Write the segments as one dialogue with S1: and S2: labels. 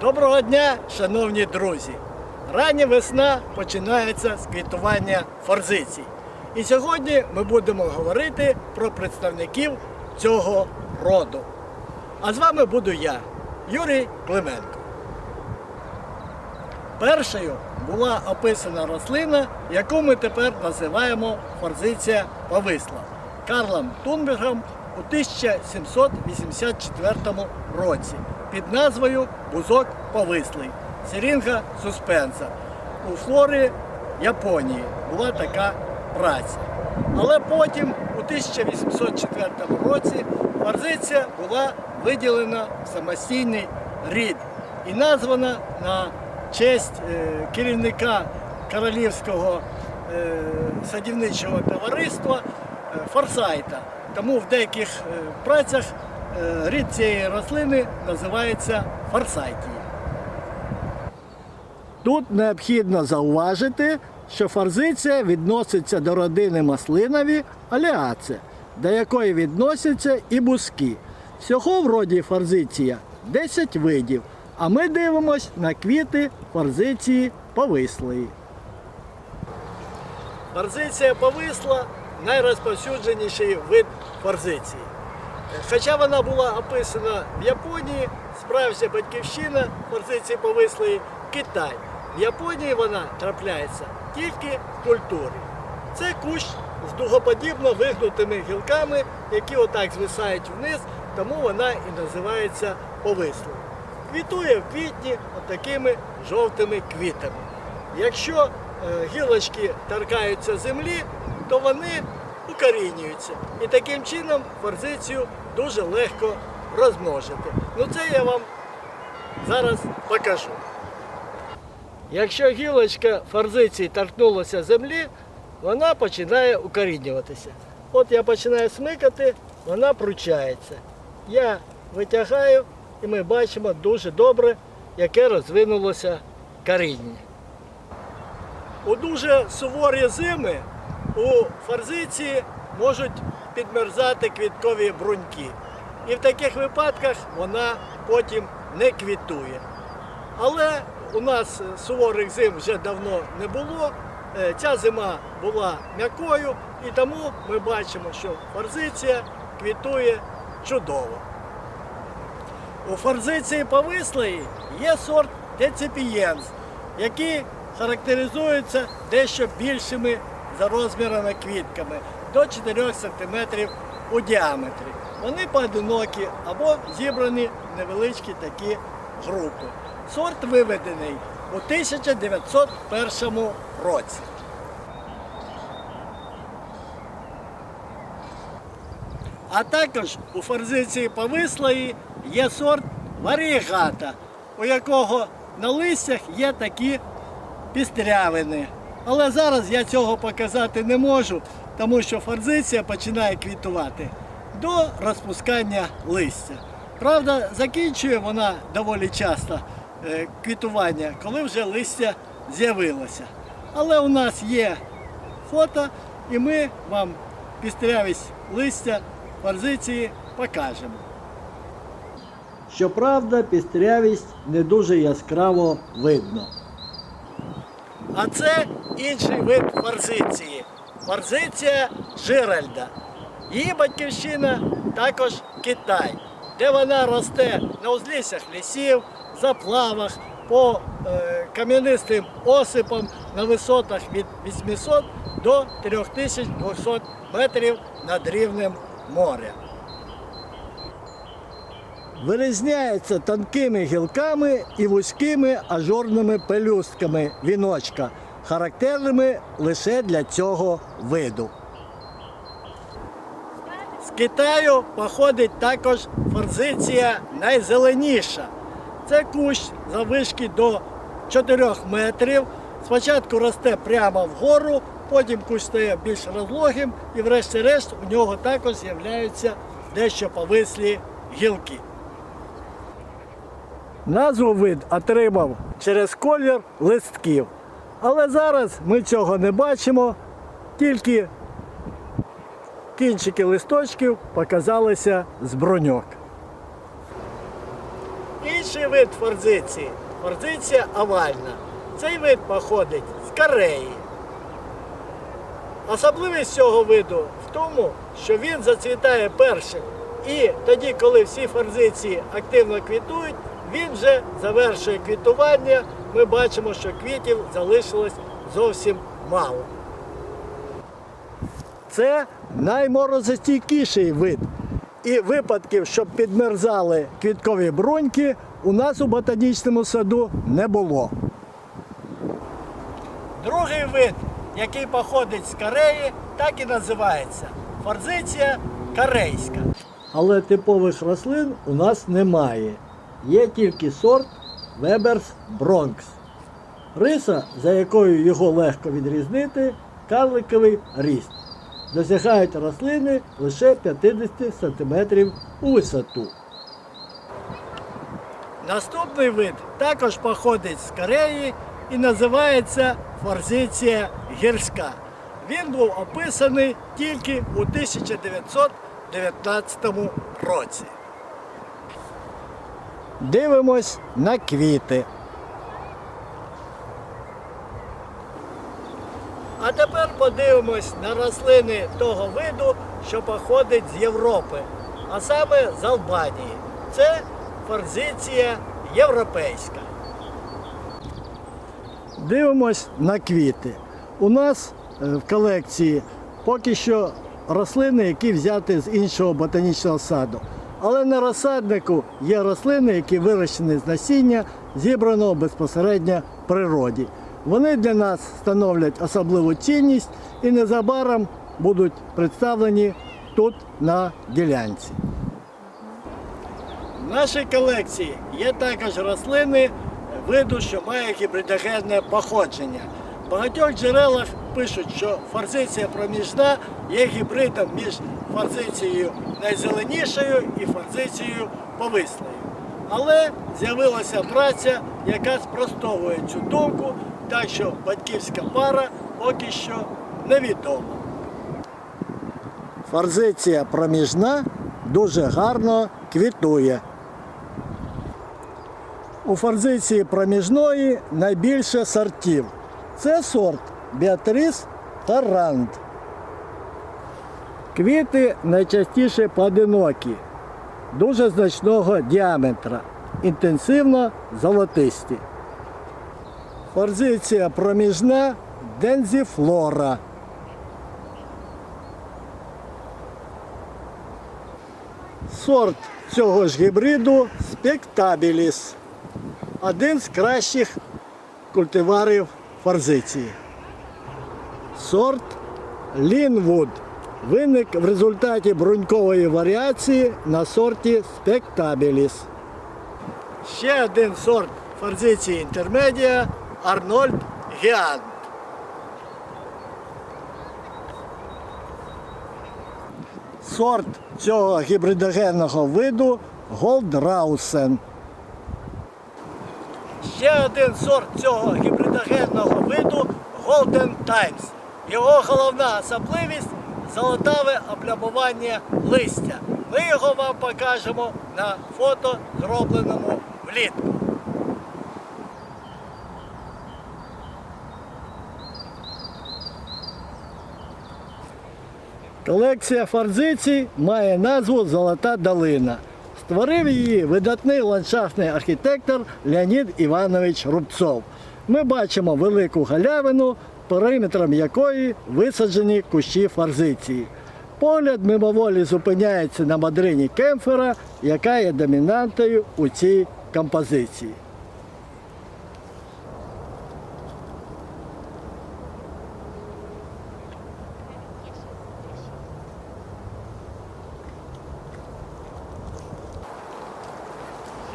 S1: Доброго дня, шановні друзі! Рання весна починається з квітування форзицій. І сьогодні ми будемо говорити про представників цього роду. А з вами буду я, Юрій Клименко. Першою була описана рослина, яку ми тепер називаємо форзиція повисла Карлом Тунбергом у 1784 році під назвою Бузок повислий Сирінга суспенса. У флорі Японії була така праця. Але потім, у 1804 році, форзиція була виділена в самостійний рід і названа на честь е, керівника Королівського е, садівничого товариства е, Форсайта. Тому в деяких працях рід цієї рослини називається форсайтії. Тут необхідно зауважити, що форзиція відноситься до родини маслинові аліаце, до якої відносяться і бузки. Всього в роді форзиція 10 видів, а ми дивимось на квіти форзиції повислої. Форзиція повисла найрозповсюдженіший вид форзиції. Хоча вона була описана в Японії, справжня батьківщина форзиції повислої Китай. В Японії вона трапляється тільки в культурі. Це кущ з дугоподібно вигнутими гілками, які отак звисають вниз, тому вона і називається повислою. Квітує в квітні отакими жовтими квітами. Якщо е, гілочки торкаються землі, то вони укорінюються. І таким чином форзицію дуже легко розмножити. Ну це я вам зараз покажу. Якщо гілочка форзиції торкнулася землі, вона починає укорінюватися. От я починаю смикати, вона пручається. Я витягаю і ми бачимо дуже добре, яке розвинулося коріння. У дуже суворі зими у форзиції можуть підмерзати квіткові бруньки. І в таких випадках вона потім не квітує. Але у нас суворих зим вже давно не було. Е, Ця зима була м'якою, і тому ми бачимо, що форзиція квітує чудово. У форзиції повислої є сорт деципієнс, який характеризується дещо більшими за розмірами квітками до 4 см у діаметрі. Вони поодинокі або зібрані в невеличкі такі групи. Сорт виведений у 1901 році. А також у форзиції повислої є сорт варігата, у якого на листях є такі пістрявини. Але зараз я цього показати не можу, тому що форзиція починає квітувати до розпускання листя. Правда, закінчує вона доволі часто е, квітування, коли вже листя з'явилося. Але у нас є фото, і ми вам пістрявість листя форзиції покажемо. Щоправда, пістрявість не дуже яскраво видно. А це інший вид форзиції. Форзиція Жиральда. Її батьківщина також Китай, де вона росте на узліссях лісів, заплавах, по е, кам'янистим осипам на висотах від 800 до 3200 метрів над рівнем моря. Вирізняється тонкими гілками і вузькими ажурними пелюстками віночка, характерними лише для цього виду. З Китаю походить також форзиція найзеленіша. Це кущ завишки до 4 метрів. Спочатку росте прямо вгору, потім кущ стає більш розлогим і врешті-решт у нього також з'являються дещо повислі гілки. Назву вид отримав через колір листків. Але зараз ми цього не бачимо, тільки кінчики листочків показалися з броньок. Інший вид форзиції форзиція овальна. Цей вид походить з Кореї. Особливість цього виду в тому, що він зацвітає першим. І тоді, коли всі форзиції активно квітують, він вже завершує квітування. Ми бачимо, що квітів залишилось зовсім мало. Це найморозостійкіший вид. І випадків, щоб підмерзали квіткові бруньки, у нас у ботанічному саду не було. Другий вид, який походить з Кореї, так і називається форзиція корейська. Але типових рослин у нас немає. Є тільки сорт Веберс Бронкс. Риса, за якою його легко відрізнити, карликовий ріст. Досягають рослини лише 50 см у висоту. Наступний вид також походить з Кореї і називається форзиція гірська. Він був описаний тільки у 1919 році. Дивимось на квіти. А тепер подивимось на рослини того виду, що походить з Європи, а саме з Албанії. Це форзиція європейська. Дивимось на квіти. У нас е, в колекції поки що рослини, які взяті з іншого ботанічного саду. Але на розсаднику є рослини, які вирощені з насіння, зібраного безпосередньо в природі. Вони для нас становлять особливу цінність і незабаром будуть представлені тут на ділянці. В нашій колекції є також рослини виду, що має гібридогенне походження. В багатьох джерелах пишуть, що форзиція проміжна є гібридом між форзицією найзеленішою і форзицією повислою. Але з'явилася праця, яка спростовує цю думку, так що батьківська пара поки що невідома. Форзиція проміжна дуже гарно квітує. У форзиції проміжної найбільше сортів. Це сорт Біатріс та Ранд. Квіти найчастіше поодинокі, дуже значного діаметра, інтенсивно золотисті. Форзиція проміжна дензіфлора. Сорт цього ж гібриду спектабіліс. Один з кращих культиварів форзиції. Сорт Лінвуд виник в результаті брунькової варіації на сорті спектабіліс. Ще один сорт форзиції інтермедіа Арнольд Гіант. Сорт цього гібридогенного виду Голдраусен. Ще один сорт цього гібридогенного виду Golden Times. Його головна особливість золотаве облямування листя. Ми його вам покажемо на фото, зробленому влітку. Колекція форзицій має назву Золота долина. Створив її видатний ландшафтний архітектор Леонід Іванович Рубцов. Ми бачимо велику галявину, периметром якої висаджені кущі форзиції. Погляд мимоволі зупиняється на мадрині кемфера, яка є домінантою у цій композиції.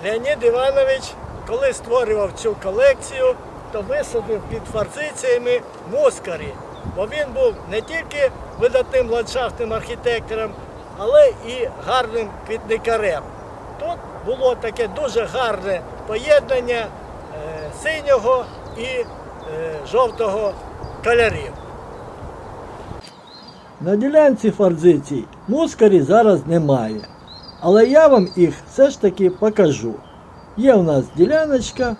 S1: Леонід Іванович, коли створював цю колекцію, то висадив під форзиціями мускарі, бо він був не тільки видатним ландшафтним архітектором, але і гарним квітникарем. Тут було таке дуже гарне поєднання е, синього і е, жовтого кольорів. На ділянці форзицій мускарі зараз немає. Але я вам їх все ж таки покажу. Є у нас діляночка,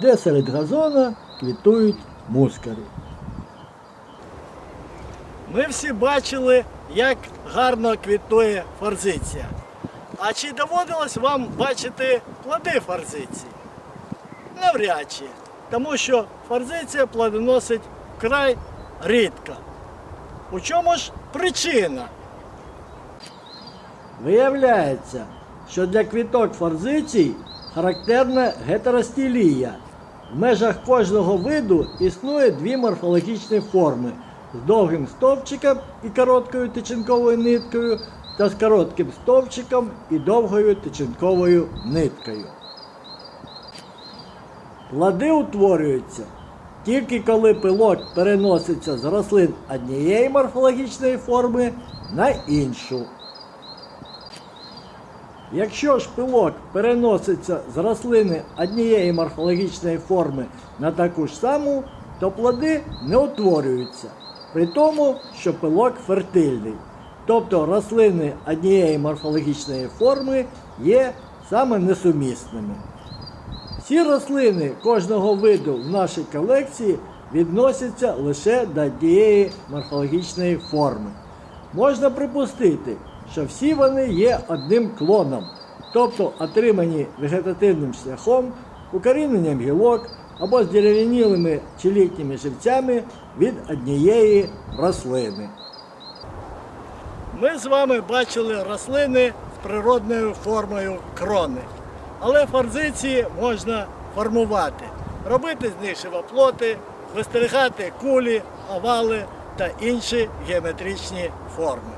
S1: де серед газона квітують мускари. Ми всі бачили, як гарно квітує форзиція. А чи доводилось вам бачити плоди форзиції? Навряд чи. Тому що форзиція плодоносить вкрай рідко. У чому ж причина? Виявляється, що для квіток форзицій характерна гетеростілія. В межах кожного виду існує дві морфологічні форми з довгим стовпчиком і короткою тичинковою ниткою та з коротким стовпчиком і довгою тичинковою ниткою. Плоди утворюються тільки коли пилок переноситься з рослин однієї морфологічної форми на іншу. Якщо ж пилок переноситься з рослини однієї морфологічної форми на таку ж саму, то плоди не утворюються, при тому, що пилок фертильний. Тобто рослини однієї морфологічної форми є саме несумісними. Всі рослини кожного виду в нашій колекції відносяться лише до однієї морфологічної форми. Можна припустити, що всі вони є одним клоном, тобто отримані вегетативним шляхом, укоріненням гілок або здерев'янілими чи літніми живцями від однієї рослини. Ми з вами бачили рослини з природною формою крони. Але форзиції можна формувати, робити з них живоплоти, вистерігати кулі, овали та інші геометричні форми.